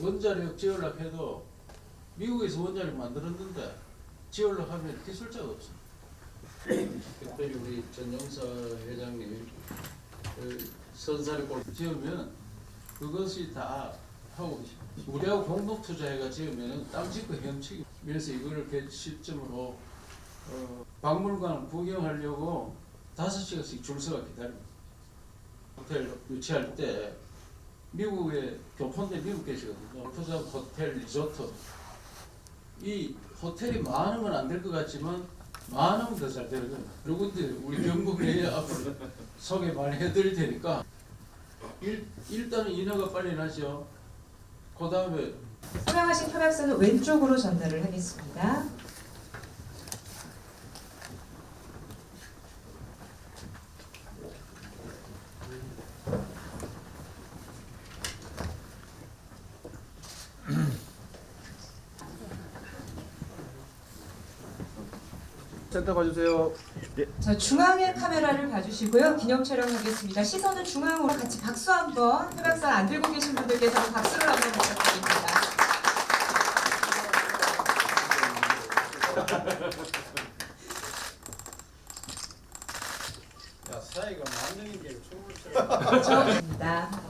원자력 지으려고 해도 미국에서 원자력 만들었는데 지으려고 하면 기술자가 없어. 특별히 우리 전영사 회장님 그 선사를 꼴 지으면 그것이 다 하고. 우리하고 공동 투자해가 지으면 땅 짓고 헤엄치기. 그래서 이거를 그 시점으로 어, 박물관 구경하려고 다섯 시간씩 줄 서가 기다립니다. 호텔 유치할 때 미국에 교포인데 미국 계시거든요. 부산 호텔 리조트. 이 호텔이 많으면 안 될 것 같지만 많으면 더 잘 되거든요. 그리고 이제 우리 경북에 앞으로 소개 많이 해드릴 테니까 일, 일단은 인허가 빨리 나죠. 그 다음에 수령하신 협약서는 왼쪽으로 전달을 하겠습니다. 센터 봐주세요. 자, 중앙의 카메라를 봐주시고요. 기념 촬영하겠습니다. 시선은 중앙으로 같이 박수 한번 협약서 안 들고 계신 분들께서는 박수를 한번 부탁드립니다. 야 사이가 만능인 게 춤을 춰. 저입니다.